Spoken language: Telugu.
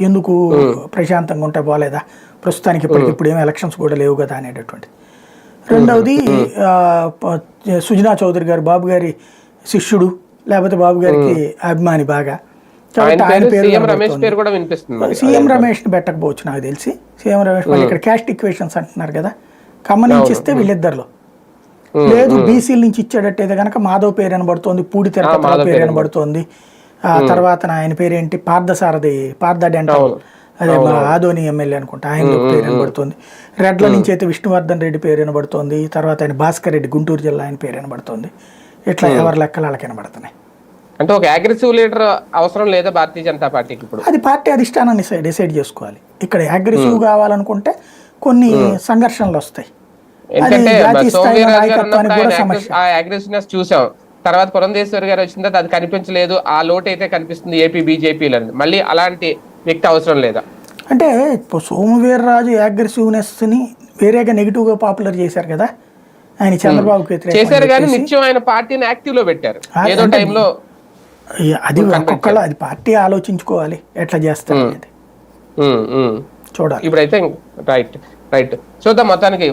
ఎందుకు ప్రశాంతంగా ఉంటే పోలేదా ప్రస్తుతానికి ఇప్పటికి ఇప్పుడు ఏమి ఎలక్షన్స్ కూడా లేవు కదా అనేటటువంటి రెండవది సుజనా చౌదరి గారు బాబు గారి శిష్యుడు లేకపోతే బాబు గారికి అభిమాని బాగా. సీఎం రమేష్ని పెట్టకపోవచ్చు నాకు తెలిసి. సీఎం రమేష్ మళ్ళీ ఇక్కడ క్యాస్ట్ ఈక్వేషన్స్ అంటున్నారు కదా. ఖమ్మం నుంచి ఇస్తే వీళ్ళిద్దరిలో లేదు బీసీల నుంచి ఇచ్చేటట్టయితే కనుక మాధవ్ పేరు అనబడుతోంది పూడి తిరుపతి పేరు అనబడుతోంది ఆ తర్వాత ఆయన పేరేంటి? పార్థసారథి పార్థ డెంటల్. అదే మా ఆదోని ఎమ్మెల్యే అనుకుంటా. ఆయన పేరు వినబడుతుంది. రెడ్ల నుంచి అయితే విష్ణువర్ధన్ రెడ్డి పేరు వినబడుతోంది. తర్వాత ఆయన భాస్కర్ రెడ్డి గుంటూరు జిల్లా ఆయన పేరు వినబడుతోంది. ఇట్లా ఎవరి లెక్కలు వాళ్ళకి వినబడుతున్నాయి. అంటే ఒక అగ్రెసివ్ లీడర్ అవసరం లేదా భారతీయ జనతా పార్టీకి ఇప్పుడు? అది పార్టీ అధిష్టానాన్ని డిసైడ్ చేసుకోవాలి. ఇక్కడ అగ్రెసివ్ కావాలనుకుంటే కొన్ని సంఘర్షణలు వస్తాయి. చూసాం. తర్వాత పురంధేశ్వరి గారు వచ్చిన తర్వాత అది కనిపించలేదు. ఆ లోటు అయితే కనిపిస్తుంది ఏపీ బీజేపీలో మళ్ళీ అలాంటి వ్యక్తి అవసరం లేదా? అంటే ఇప్పుడు సోమవీర్రాజు అగ్రెసివ్నెస్ని వేరేగా నెగిటివ్గా పాపులర్ చేశారు కదా? ఆయన చంద్రబాబుకి చేశారు కానీ. నిత్యం ఆయన పార్టీని యాక్టివ్లో పెట్టారు ఏదో టైంలో అది ఒక్కొక్కళ్ళు అది పార్టీ ఆలోచించుకోవాలి. ఎట్లా చేస్తారు అనేది. చూడాలి. ఇప్పుడైతే రైట్ రైట్. చూద్దాం మొత్తానికి.